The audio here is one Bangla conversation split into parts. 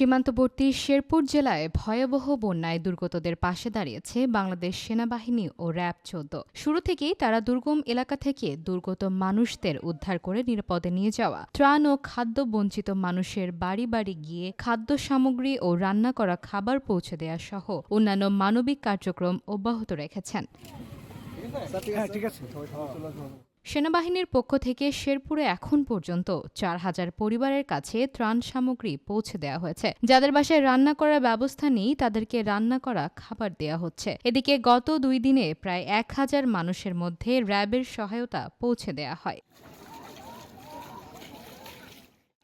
সীমান্তবর্তী শেরপুর জেলায় ভয়াবহ বন্যায় দুর্গতদের পাশে দাঁড়িয়েছে বাংলাদেশ সেনাবাহিনী ও র্যাব চোদ্দ। শুরু থেকেই তারা দুর্গম এলাকা থেকে দুর্গত মানুষদের উদ্ধার করে নিরাপদে নিয়ে যাওয়া। ত্রাণ ও খাদ্য বঞ্চিত মানুষের বাড়ি বাড়ি গিয়ে খাদ্য সামগ্রী ও রান্না করা খাবার পৌঁছে দেওয়া সহ অন্যান্য মানবিক কার্যক্রম অব্যাহত রেখেছেন। হ্যাঁ সেনাবাহিনীর পক্ষ থেকে শেরপুরে এখন পর্যন্ত চার হাজার পরিবারের কাছে ত্রাণ সামগ্রী পৌঁছে দেওয়া হয়েছে। যাদের বাসায় রান্না করার ব্যবস্থা নেই, তাদেরকে রান্না করা খাবার দেওয়া হচ্ছে। এদিকে গত দুই দিনে প্রায় এক হাজার মানুষের মধ্যে র্যাবের সহায়তা পৌঁছে দেওয়া হয়।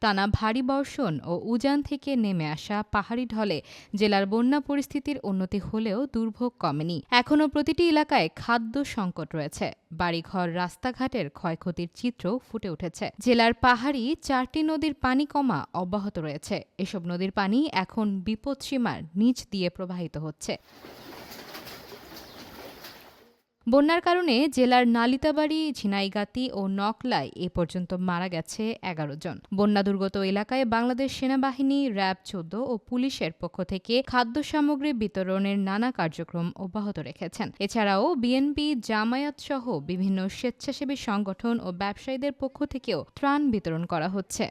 টানা ভারী বর্ষণ ও উজান থেকে নেমে আসা পাহাড়ি ঢলে জেলার বন্যা পরিস্থিতির উন্নতি হলেও দুর্ভোগ কমেনি। এখনও প্রতিটি এলাকায় খাদ্য সংকট রয়েছে। বাড়িঘর, রাস্তাঘাটের ক্ষয়ক্ষতির চিত্র ফুটে উঠেছে। জেলার পাহাড়ি চারটি নদীর পানি কমা অব্যাহত রয়েছে। এসব নদীর পানি এখন বিপদসীমার নিচ দিয়ে প্রবাহিত হচ্ছে। বন্যার কারণে জেলার নালিতাবাড়ি, ঝিনাইগাতি ও নকলায় এ পর্যন্ত মারা গেছে এগারো জন। বন্যা দুর্গত এলাকায় বাংলাদেশ সেনাবাহিনী, র্যাব চোদ্দ ও পুলিশের পক্ষ থেকে খাদ্য সামগ্রী বিতরণের নানা কার্যক্রম অব্যাহত রেখেছেন। এছাড়াও বিএনপি, জামায়াত সহ বিভিন্ন স্বেচ্ছাসেবী সংগঠন ও ব্যবসায়ীদের পক্ষ থেকেও ত্রাণ বিতরণ করা হচ্ছে।